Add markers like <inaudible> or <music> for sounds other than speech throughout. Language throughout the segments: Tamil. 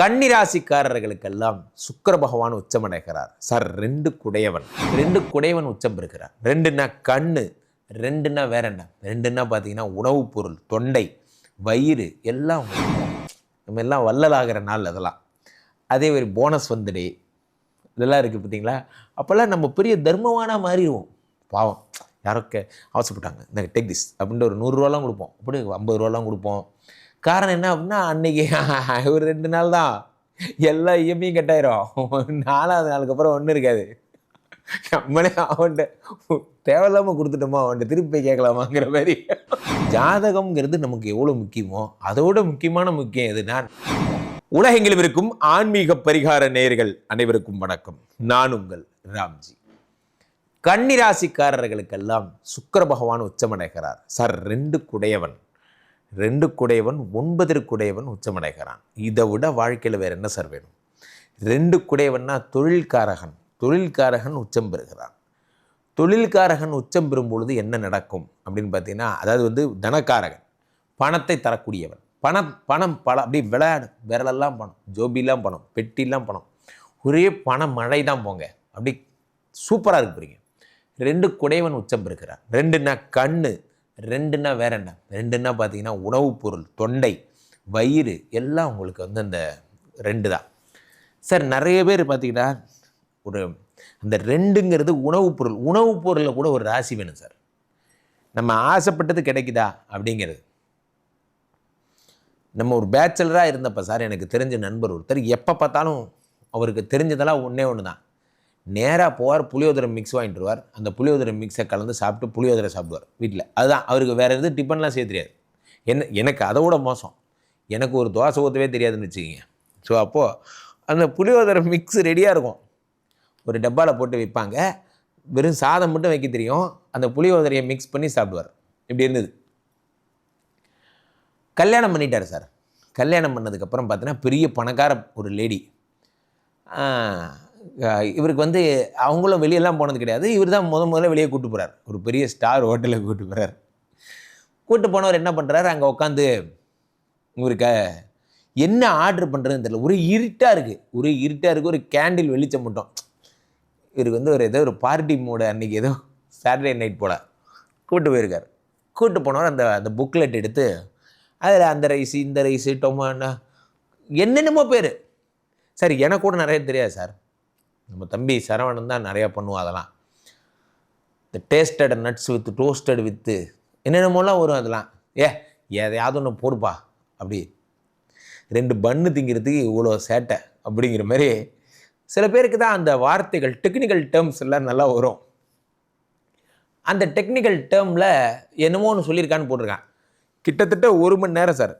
கன்னிராசிக்காரர்களுக்கெல்லாம் சுக்கர பகவான் உச்சமடைகிறார். சார் ரெண்டு குடையவன். ரெண்டு குடையவன் உச்சம் பெறுகிறார். ரெண்டுன்னா கண்ணு ரெண்டுன்னா வேற என்ன? ரெண்டுன்னா பார்த்தீங்கன்னா உணவுப் பொருள் தொண்டை வயிறு எல்லாம். நம்ம எல்லாம் வள்ளலாகிற நாள் அதெல்லாம். அதே மாதிரி போனஸ் வந்துடே இதெல்லாம் இருக்குது பார்த்தீங்களா அப்போல்லாம் நம்ம பெரிய தர்மவானா மாறிடுவோம். பாவம். யாரோ கே அவசரப்பட்டாங்க இந்த டெக் திஸ் அப்படின்ட்டு ஒரு நூறுரூவாலாம் கொடுப்போம். அப்படி ஐம்பது ரூபாலாம் கொடுப்போம். காரணம் என்ன அப்படின்னா அன்னைக்கு <laughs> ஒரு ரெண்டு நாள் தான். எல்லா இஎம்ஐயும் கட்டாயிரும். நாலாவது நாளுக்கு அப்புறம் ஒன்றும் இருக்காது. நம்மளே அவன்கிட்ட தேவையில்லாமல் கொடுத்துட்டோமா அவன்கிட்ட திருப்பி போய் கேட்கலாமாங்கிற மாதிரி. ஜாதகம்ங்கிறது நமக்கு எவ்வளோ முக்கியமோ அதோட முக்கியமான முக்கியம் எதுனா உலகெங்கிலும் இருக்கும் ஆன்மீக பரிகார நேயர்கள் அனைவருக்கும் வணக்கம். நான் உங்கள் ராம்ஜி. கன்னிராசிக்காரர்களுக்கெல்லாம் சுக்கர பகவான் உச்சமடைகிறார். சார் ரெண்டு குடையவன். ரெண்டு குடையவன் ஒன்பதற்குடையவன் உச்சமடைகிறான். இதை விட வாழ்க்கையில் வேறு என்ன சார் வேணும்? ரெண்டு குடையவன்னா தொழில்காரகன். தொழில்காரகன் உச்சம் பெறுகிறான். தொழில்காரகன் உச்சம் பெறும் பொழுது என்ன நடக்கும்? அப்படின்னு பார்த்தீங்கன்னா அதாவது வந்து தனக்காரகன் பணத்தை தரக்கூடியவன். பணம் பணம் பல அப்படி விளையாடு விரலெல்லாம் பணம் ஜோபிலாம் பணம் பெட்டிலாம் பணம். ஒரே பண மழை தான் போங்க. அப்படி சூப்பராக இருக்கு ரெண்டு குடையவன் உச்சம் பெறுகிறான். ரெண்டுன்னா கண்ணு ரெண்டுன்னா வேற என்ன? ரெண்டுன்னா பார்த்தீங்கன்னா உணவுப் பொருள் தொண்டை வயிறு எல்லாம் உங்களுக்கு வந்து அந்த ரெண்டு தான். சார் நிறைய பேர் பார்த்தீங்கன்னா ஒரு அந்த ரெண்டுங்கிறது உணவுப் பொருள். உணவுப் பொருளில் கூட ஒரு ராசி வேணும் சார் நம்ம ஆசைப்பட்டது கிடைக்குதா? அப்படிங்கிறது. நம்ம ஒரு பேச்சலராக இருந்தப்ப சார் எனக்கு தெரிஞ்ச நண்பர் ஒருத்தர். எப்போ பார்த்தாலும் அவருக்கு தெரிஞ்சதெல்லாம் ஒன்றே ஒன்று தான் நேராக போவார் புளியோதரை மிக்ஸ் வாங்கிட்டு வருவார். அந்த புளியோதரை மிக்ஸை கலந்து சாப்பிட்டு புளியோதரை சாப்பிடுவார் வீட்டில் அதுதான் அவருக்கு வேறு எதுவும் டிஃபன்லாம் செய்ய தெரியாது. என்ன எனக்கு அதை விட மோசம். எனக்கு ஒரு தோசை ஊற்றவே தெரியாதுன்னு வச்சுக்கிங்க. ஸோ அப்போது அந்த புளியோதரை மிக்ஸ் ரெடியாக இருக்கும். ஒரு டப்பாவில் போட்டு வைப்பாங்க. வெறும் சாதம் மட்டும் வைக்க தெரியும். அந்த புளியோதரையை மிக்ஸ் பண்ணி சாப்பிடுவார். இப்படி இருந்தது. கல்யாணம் பண்ணிட்டார் சார். கல்யாணம் பண்ணதுக்கப்புறம் பார்த்தீங்கன்னா பெரிய பணக்கார ஒரு லேடி இவருக்கு வந்து அவங்களும் வெளியெல்லாம் போனது கிடையாது. இவர் தான் முத முதல்ல வெளியே கூட்டு போகிறார் ஒரு பெரிய ஸ்டார் ஹோட்டலில் கூட்டு போகிறார் கூட்டு போனவர் என்ன பண்ணுறாரு அங்கே உட்காந்து இவருக்கு என்ன ஆர்டர் பண்ணுறதுன்னு தெரியல. ஒரு இருட்டாக இருக்குது ஒரு இருட்டாக இருக்குது ஒரு கேண்டில் வெளிச்சம் மட்டும். இவருக்கு வந்து ஒரு ஏதோ ஒரு பார்ட்டி மூட அன்றைக்கி ஏதோ சாட்டர்டே நைட் போல் கூட்டு போயிருக்கார். கூட்டு போனவர் அந்த அந்த புக்லெட் எடுத்து அதில் அந்த ரைஸ் இந்த ரைஸு டொமாட்டோ என்னென்னமோ பேர். சார் எனக்கு கூட நிறைய தெரியாது சார். நம்ம தம்பி சரவணன் தான் நிறையா பண்ணுவோம் அதெல்லாம். இந்த tasted nuts with toasted with என்னென்னமோலாம் வரும் அதெல்லாம். ஏ எதையாவது ஒன்று போடுப்பா அப்படி. ரெண்டு பன்னு திங்கிறதுக்கு இவ்வளோ சேட்டை அப்படிங்கிற மாதிரி சில பேருக்கு தான் அந்த வார்த்தைகள் டெக்னிக்கல் டேர்ம்ஸ் எல்லாம் நல்லா வரும். அந்த டெக்னிக்கல் டேர்மில் என்னமோ ஒன்று சொல்லியிருக்கான்னு போட்டிருக்கான். கிட்டத்தட்ட ஒரு மணி நேரம் சார்.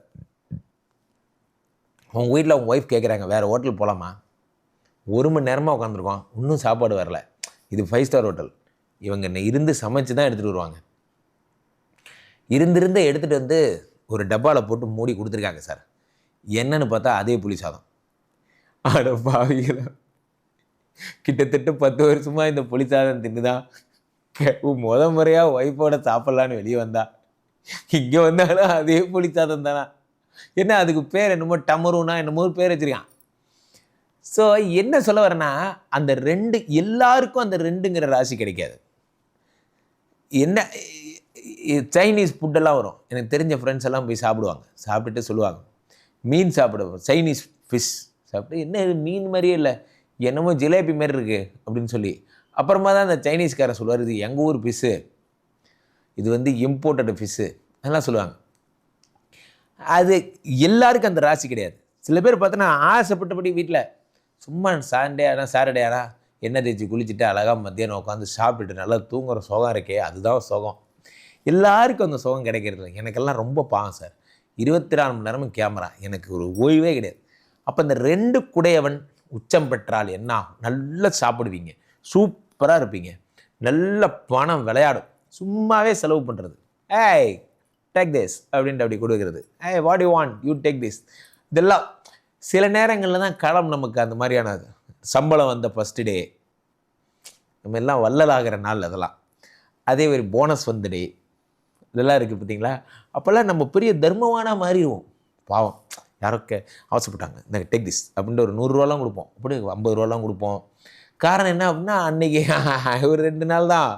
உங்கள் வீட்டில் உங்கள் ஒய்ஃப் கேட்குறாங்க வேறு ஹோட்டல் போகலாமா ஒரு மணி நேரமாக உட்காந்துருக்கோம் இன்னும் சாப்பாடு வரல. இது ஃபைவ் ஸ்டார் ஹோட்டல் இவங்க என்ன இருந்து சமைச்சு தான் எடுத்துகிட்டு வருவாங்க. இருந்திருந்த எடுத்துகிட்டு வந்து ஒரு டப்பாவில் போட்டு மூடி கொடுத்துருக்காங்க சார். என்னன்னு பார்த்தா அதே புளி சாதம். அட பாவிகள. கிட்டத்தட்ட பத்து வருஷமாக இந்த புளி சாதம் தின்னுதான் முத முறையாக ஒய்ஃபோட சாப்பிட்லான்னு வெளியே வந்தா. இங்கே வந்தாலும் அதே புளி சாதம் தானா? என்ன அதுக்கு பேர் என்னமோ டமருன்னா என்னமோ பேர் வச்சுருக்கான். ஸோ என்ன சொல்ல வரேன்னா அந்த ரெண்டு எல்லாருக்கும் அந்த ரெண்டுங்கிற ராசி கிடைக்காது. என்ன சைனீஸ் ஃபுட்டெல்லாம் வரும். எனக்கு தெரிஞ்ச ஃப்ரெண்ட்ஸ் எல்லாம் போய் சாப்பிடுவாங்க. சாப்பிட்டுட்டு சொல்லுவாங்க. மீன் சாப்பிடுவோம். சைனீஸ் ஃபிஷ் சாப்பிட்டு என்ன இது மீன் மாதிரியே இல்லை. என்னமோ ஜிலேபி மாதிரி இருக்குது அப்படின்னு சொல்லி. அப்புறமா தான் அந்த சைனீஸ்காரர் சொல்லுவார் இது எங்கள் ஊர் ஃபிஷ்ஷு இது வந்து இம்போர்ட்டட் ஃபிஷ்ஷு அதெல்லாம் சொல்லுவாங்க. அது எல்லாருக்கும் அந்த ராசி கிடையாது. சில பேர் பார்த்தோன்னா ஆசைப்பட்டபடி வீட்டில் சும்மா சாண்டே ஆனால் சாட்டர்டே ஆனால் எண்ணெய் தேய்ச்சி குளிச்சுட்டு அழகாக மத்தியானம் உட்காந்து சாப்பிட்டுட்டு நல்லா தூங்குற சுகம் இருக்கே அதுதான் சுகம். எல்லாருக்கும் அந்த சுகம் கிடைக்கிறது எனக்கெல்லாம் ரொம்ப பாவம் சார். இருபத்தி நாலு மணி நேரமும் கேமரா. எனக்கு ஒரு ஓய்வே கிடையாது. அப்போ இந்த ரெண்டு குடையவன் உச்சம் பெற்றால் என்ன ஆகும்? நல்லா சாப்பிடுவீங்க. சூப்பராக இருப்பீங்க. நல்ல பணம் விளையாடும். சும்மாவே செலவு பண்ணுறது ஏய் டேக் திஸ் அப்படின்ட்டு அப்படி கொடுக்குறது. ஏய் what you want you take this இதெல்லாம் சில நேரங்களில் தான் களம் நமக்கு அந்த மாதிரியான சம்பளம் வந்த ஃபஸ்ட்டு டே நம்ம எல்லாம் வள்ளலாகிற நாள் அதெல்லாம். அதே மாதிரி போனஸ் வந்த டே இதெல்லாம் இருக்குது பார்த்தீங்களா? அப்போல்லாம் நம்ம பெரிய தர்மவானாக மாறிடுவோம். பாவம். யாரோ கே இந்த டேக் திஸ் அப்படின்ட்டு ஒரு நூறுரூவாலாம் கொடுப்போம். அப்படி ஐம்பது ரூபாலாம் கொடுப்போம். காரணம் என்ன அப்படின்னா அன்னைக்கு <laughs> ஒரு ரெண்டு நாள் தான்.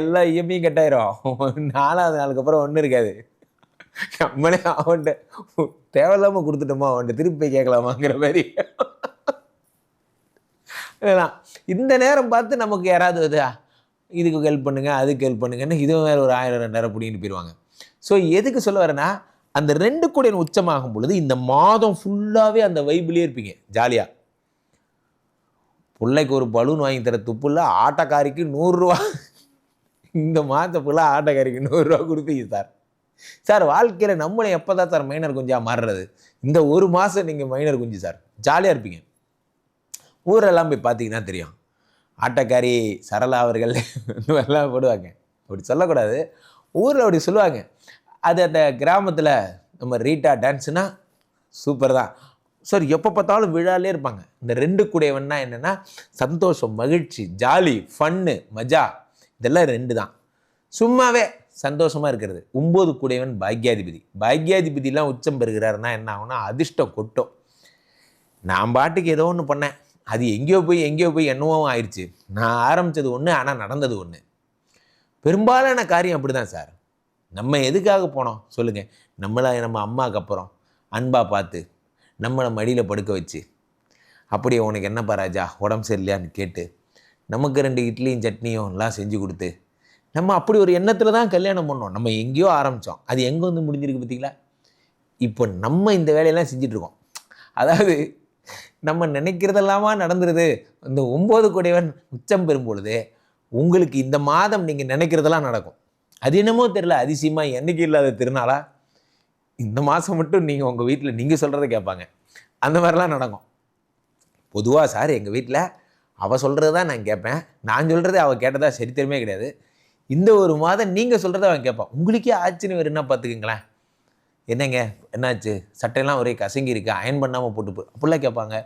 எல்லாம் இஎம்ஐயும் கட்டாயிரும். நாலாவது நாளுக்கு அப்புறம் ஒன்றும் இருக்காது. நம்மளே அவன்கிட்ட தேவையில்லாமல் கொடுத்துட்டோமா? அவன்கிட்ட திருப்பி போய் கேட்கலாமாங்கிற மாதிரி. இந்த நேரம் பார்த்து நமக்கு யாராவது வந்து, இதுக்கு ஹெல்ப் பண்ணுங்க அதுக்கு ஹெல்ப் பண்ணுங்கன்னு இதுவும் வேறு ஒரு ஆயிரம் ரெண்டாயிரம் பிடிங்கிட்டு போயிடுவாங்க ஸோ எதுக்கு சொல்ல வரேன்னா அந்த ரெண்டு கோடியின் உச்சமாகும் பொழுது இந்த மாதம் ஃபுல்லாகவே அந்த வைபிளே இருப்பீங்க ஜாலியாக பிள்ளைக்கு ஒரு பலூன் வாங்கி தர துப்புல ஆட்டக்காரிக்கு நூறுரூவா இந்த மாதம் ஃபுல்லாக ஆட்டக்காரிக்கு நூறுரூவா கொடுப்பீங்க சார் சார் வாழ்க்கையில் நம்மளை எப்போ தான் சார் மைனர் குஞ்சாக மாறுறது? இந்த ஒரு மாதம் நீங்கள் மைனர் குஞ்சு சார். ஜாலியாக இருப்பீங்க. ஊரெல்லாம் போய் பார்த்தீங்கன்னா தெரியும். ஆட்டக்காரி சரளா அவர்கள் <laughs> எல்லாம் போடுவாங்க. அப்படி சொல்லக்கூடாது. ஊரில் அப்படி சொல்லுவாங்க. அது அந்த கிராமத்தில் நம்ம ரீட்டா டான்ஸுனா சூப்பர் தான். சார் எப்போ பார்த்தாலும் விழாலே இருப்பாங்க. இந்த ரெண்டு கூடையவன்னா என்னென்னா சந்தோஷம் மகிழ்ச்சி ஜாலி ஃபன்னு மஜா. இதெல்லாம் ரெண்டு தான். சும்மாவே சந்தோஷமாக இருக்கிறது. ஒம்பது கூடையவன் பாக்யாதிபதி. பாக்யாதிபதிலாம் உச்சம் பெறுகிறாருன்னா என்ன ஆகும்னா அதிர்ஷ்டம் கொட்டும். நான் பாட்டுக்கு ஏதோ ஒன்று பண்ணேன். அது எங்கேயோ போய் எங்கேயோ போய் என்னவோ ஆயிடுச்சு நான் ஆரம்பித்தது ஒன்று ஆனால் நடந்தது ஒன்று பெரும்பாலான காரியம் அப்படி தான் சார். நம்ம எதுக்காக போனோம்? சொல்லுங்கள் நம்மளை நம்ம அம்மாவுக்கு அப்புறம் அன்பாக பார்த்து நம்மளை மடியில் படுக்க வச்சு. அப்படியே உனக்கு என்னப்பா ராஜா? உடம்பு சரியில்லையான்னு கேட்டு நமக்கு ரெண்டு இட்லியும் சட்னியும் எல்லாம் செஞ்சு கொடுத்து நம்ம அப்படி ஒரு எண்ணத்தில் தான் கல்யாணம் பண்ணோம். நம்ம எங்கேயோ ஆரம்பித்தோம் அது எங்கே வந்து முடிஞ்சிருக்கு பார்த்தீங்களா? இப்போ நம்ம இந்த வேலையெல்லாம் செஞ்சிட்ருக்கோம். அதாவது நம்ம நினைக்கிறதெல்லாமா நடந்துருது. இந்த ஒம்பது கோடிவன் உச்சம் பெறும் பொழுது உங்களுக்கு இந்த மாதம் நீங்கள் நினைக்கிறதெல்லாம் நடக்கும். அது என்னமோ தெரில அதிசயமாக என்னைக்கு இல்லாத திருநாளா? இந்த மாதம் மட்டும் நீங்கள் உங்கள் வீட்டில் நீங்கள் சொல்கிறத கேட்பாங்க. அந்த மாதிரிலாம் நடக்கும். பொதுவாக சார் எங்கள் வீட்டில் அவள் சொல்கிறது தான் நான் கேட்பேன். நான் சொல்கிறது அவள் கேட்டதா சரித்திரமே கிடையாது. இந்த ஒரு மாதம் நீங்கள் சொல்கிறத அவன் கேட்பான். உங்களுக்கே ஆச்சரியம் என்ன பார்த்துக்குங்களேன்? என்னங்க? என்னாச்சு? சட்டையெல்லாம் ஒரே கசங்கி இருக்கு அயன் பண்ணாமல் போட்டு போ அப்படிலாம் கேட்பாங்க.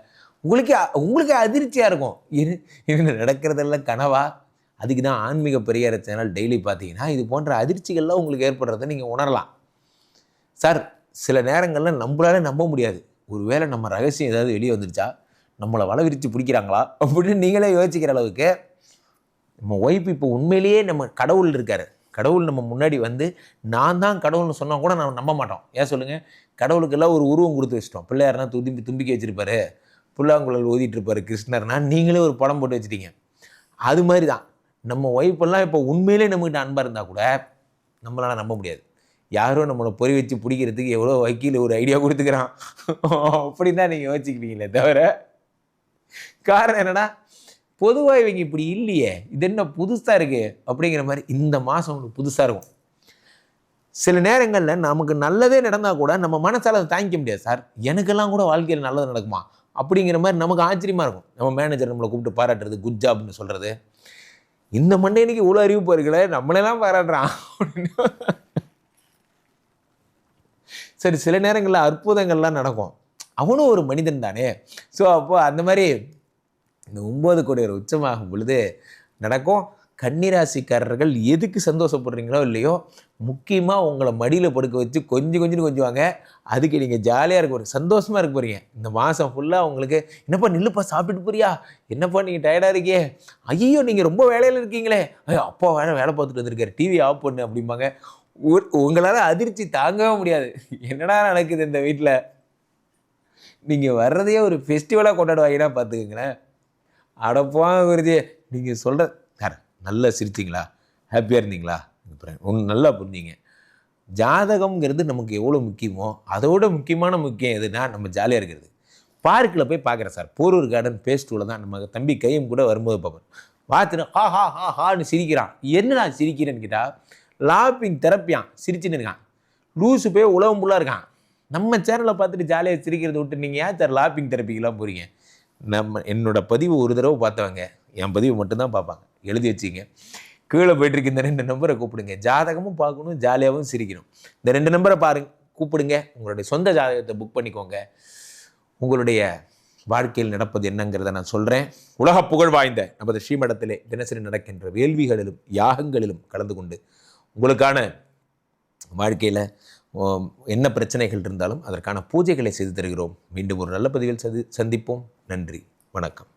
உங்களுக்கே உங்களுக்கே அதிர்ச்சியாக இருக்கும். இது இது நடக்கிறதெல்லாம் கனவா? அதுக்கு தான் ஆன்மீக பெரியார சேனல் டெய்லி பார்த்தீங்கன்னா இது போன்ற அதிர்ச்சிகள்லாம் உங்களுக்கு ஏற்படுறதை நீங்கள் உணரலாம். சார் சில நேரங்களில் நம்மளால நம்ப முடியாது. ஒருவேளை நம்ம ரகசியம் ஏதாவது வெளியே வந்துருச்சா? நம்மளை வலை விரித்து பிடிக்கிறாங்களா? அப்படின்னு நீங்களே யோசிக்கிற அளவுக்கு நம்ம ஒய்ஃப் இப்போ உண்மையிலேயே நம்ம கடவுள் இருக்கார். கடவுள் நம்ம முன்னாடி வந்து நான் தான் கடவுள்னு சொன்னால் கூட நம்ம நம்ப மாட்டோம். ஏன் சொல்லுங்கள் கடவுளுக்கெல்லாம் ஒரு உருவம் கொடுத்து வச்சிட்டோம். பிள்ளையார்னா தும்பி தும்பிக்கை வச்சுருப்பாரு. புல்லாங்குழல் ஓதிட்டு இருப்பார். கிருஷ்ணர்னா நீங்களே ஒரு படம் போட்டு வச்சுட்டீங்க. அது மாதிரி தான். நம்ம ஒய்ஃபெல்லாம் இப்போ உண்மையிலே நம்மகிட்ட அன்பாக இருந்தால் கூட நம்மளால் நம்ப முடியாது. யாரோ நம்மளை பொறி வச்சு பிடிக்கிறதுக்கு எவ்வளோ வக்கீல் ஒரு ஐடியா கொடுத்துக்கிறான். <laughs> அப்படி தான் நீங்கள் யோசிச்சுக்குவீங்களே தவிர. காரணம் என்னென்னா பொதுவாக இவங்க இப்படி இல்லையே இது என்ன புதுசாக இருக்குது அப்படிங்கிற மாதிரி இந்த மாதம் உங்களுக்கு புதுசாக இருக்கும். சில நேரங்களில் நமக்கு நல்லதே நடந்தால் கூட நம்ம மனசால் அதை தாங்கிக்க முடியாது. சார் எனக்கெல்லாம் கூட வாழ்க்கையில் நல்லது நடக்குமா? அப்படிங்கிற மாதிரி நமக்கு ஆச்சரியமாக இருக்கும். நம்ம மேனேஜர் நம்மளை கூப்பிட்டு பாராட்டுறது குட் ஜாப்னு சொல்கிறது இந்த மண்டையனுக்கு இவ்வளோ அறிவிப்பு இருக்குல்ல நம்மளெல்லாம் பாராட்டுறான். அப்படின்னு சரி சில நேரங்களில் அற்புதங்கள்லாம் நடக்கும். அவனும் ஒரு மனிதன் தானே. ஸோ அப்போ அந்த மாதிரி இந்த ஒம்பது கோடியர் ஒரு உச்சமாகும் பொழுது நடக்கும். கன்னிராசிக்காரர்கள் எதுக்கு சந்தோஷப்படுறீங்களோ இல்லையோ முக்கியமாக உங்களை மடியில் படுக்க வச்சு கொஞ்சம் கொஞ்சம் கொஞ்சுவாங்க. அதுக்கு நீங்கள் ஜாலியாக இருக்க போகிறீங்க சந்தோஷமாக இருக்க போகிறீங்க இந்த மாதம் ஃபுல்லாக உங்களுக்கு என்னப்பா நில்லுப்பா சாப்பிட்டுட்டு போறியா? என்னப்பா நீங்கள் டயர்டாக இருக்கியே ஐயோ நீங்கள் ரொம்ப வேலையில் இருக்கீங்களே. ஐயோ அப்பா வேலை வேலை பார்த்துட்டு வந்திருக்காரு. டிவி ஆஃப் பண்ணு அப்படிம்பாங்க. உங்களால் அதிர்ச்சி தாங்கவே முடியாது. என்னடா நடக்குது இந்த வீட்டில் நீங்கள் வர்றதையே ஒரு ஃபெஸ்டிவலாக கொண்டாடுவாங்கன்னா பார்த்துக்கங்களேன் அடப்பா குருஜி நீங்கள் சொல்கிற சார் நல்லா சிரிச்சிங்களா ஹாப்பியாக இருந்தீங்களா? ஒன்று நல்லா புரிஞ்சிங்க. ஜாதகம்ங்கிறது நமக்கு எவ்வளோ முக்கியமோ அதோட முக்கியமான முக்கியம் எதுனா நம்ம ஜாலியாக இருக்கிறது. பார்க்கில் போய் பார்க்குறேன் சார் போரூர் கார்டன் பேஸ்டூவில் தான் நம்ம தம்பி கையும் கூட வரும்போது பார்ப்பேன் பார்த்துட்டு ஹா ஹா ஹா ஹான்னு சிரிக்கிறான். என்னடா சிரிக்கிறேன்னு கேட்டால் லாப்பிங் தெரப்பியான் சிரிச்சுன்னு இருக்கான். லூஸு போய் உழவும் ஃபுல்லாக இருக்கான். நம்ம சேனலை பார்த்துட்டு ஜாலியாக சிரிக்கிறத விட்டு நீங்கள் ஏன் சார் லாப்பிங் தெரப்பிக்கெலாம் போகிறீங்க நம்ம என்னோட பதிவு ஒரு தடவை பார்த்தவங்க என் பதிவு மட்டும்தான் பார்ப்பாங்க. எழுதி வச்சிங்க. கீழே போயிட்டுருக்கு இந்த ரெண்டு நம்பரை கூப்பிடுங்க. ஜாதகமும் பார்க்கணும் ஜாலியாகவும் சிரிக்கணும். இந்த ரெண்டு நம்பரை பாருங்க கூப்பிடுங்க. உங்களுடைய சொந்த ஜாதகத்தை புக் பண்ணிக்கோங்க. உங்களுடைய வாழ்க்கையில் நடப்பது என்னங்கிறத நான் சொல்கிறேன் உலக புகழ் வாய்ந்த நமது ஸ்ரீமடத்திலே தினசரி நடக்கின்ற வேள்விகளிலும் யாகங்களிலும் கலந்து கொண்டு உங்களுக்கான வாழ்க்கையில் என்ன பிரச்சனைகள் இருந்தாலும் அதற்கான பூஜைகளை செய்து தருகிறோம். மீண்டும் ஒரு நல்ல பதிவில் சந்திப்போம். நன்றி. வணக்கம்.